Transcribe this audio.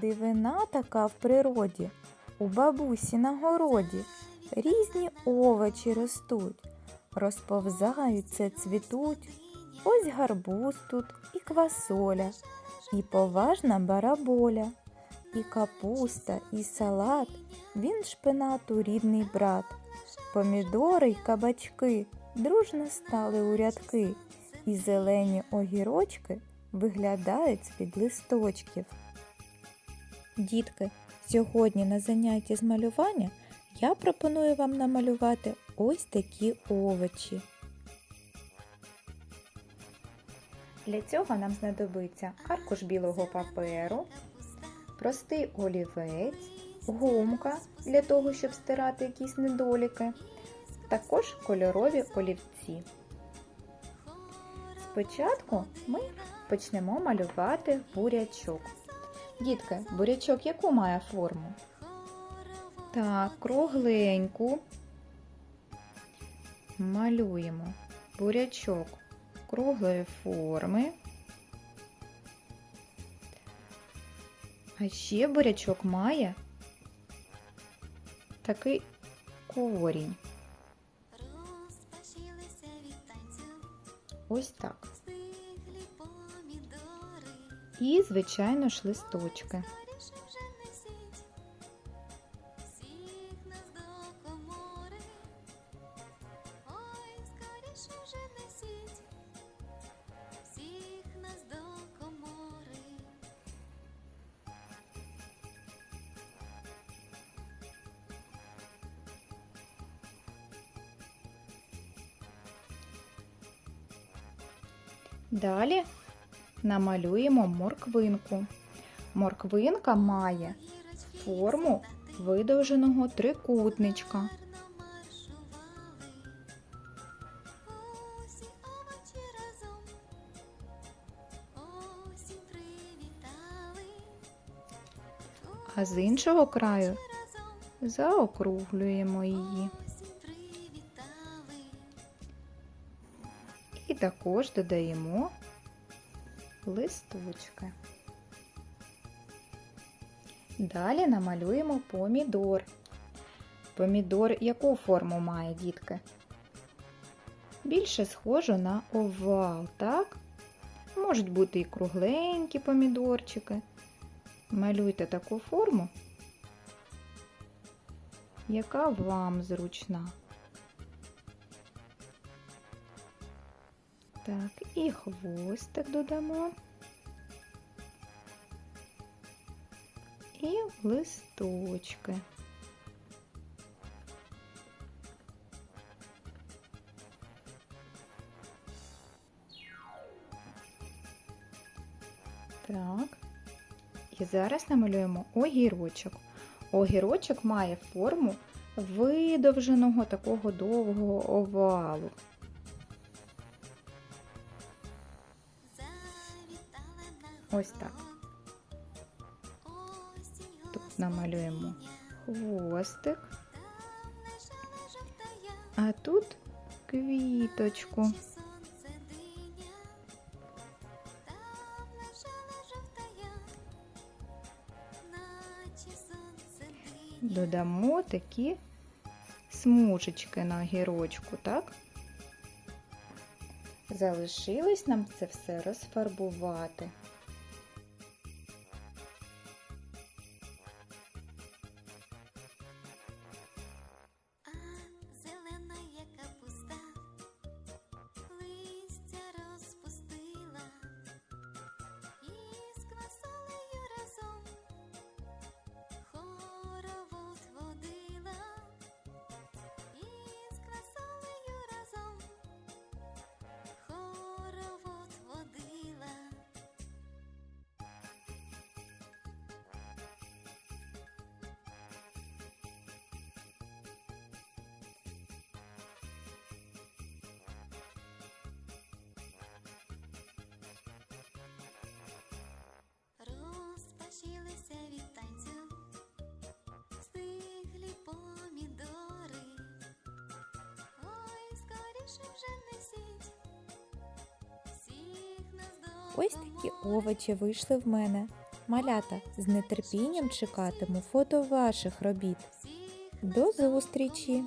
Дивина така в природі, у бабусі на городі. Різні овочі ростуть, розповзаються, цвітуть. Ось гарбуз тут і квасоля, і поважна бараболя, і капуста, і салат. Він шпинату рідний брат. Помідори й кабачки дружно стали у рядки, і зелені огірочки виглядають з-під листочків. Дітки, сьогодні на занятті з малювання я пропоную вам намалювати ось такі овочі. Для цього нам знадобиться аркуш білого паперу, простий олівець, гумка для того, щоб стирати якісь недоліки, також кольорові олівці. Спочатку ми почнемо малювати бурячок. Дітки, бурячок яку має форму? Так, кругленьку. Малюємо бурячок круглої форми. А ще бурячок має такий корінь. Ось так. І, звичайно ж, листочки. Далі намалюємо морквинку. Морквинка має форму видовженого трикутничка. А з іншого краю заокруглюємо її. І також додаємо листочки. Далі намалюємо помідор. Помідор яку форму має, дітки? Більше схожу на овал, так? Можуть бути і кругленькі помідорчики. Малюйте таку форму, яка вам зручна. Так, і хвостик додамо. І листочки. Так. І зараз намалюємо огірочок. Огірочок має форму видовженого такого довгого овалу. Ось так. Тут намалюємо хвостик, а тут квіточку. Додамо такі смужечки на огірочку, так? Залишилось нам це все розфарбувати. Ось такі овочі вийшли в мене. Малята, з нетерпінням чекатиму фото ваших робіт. До зустрічі!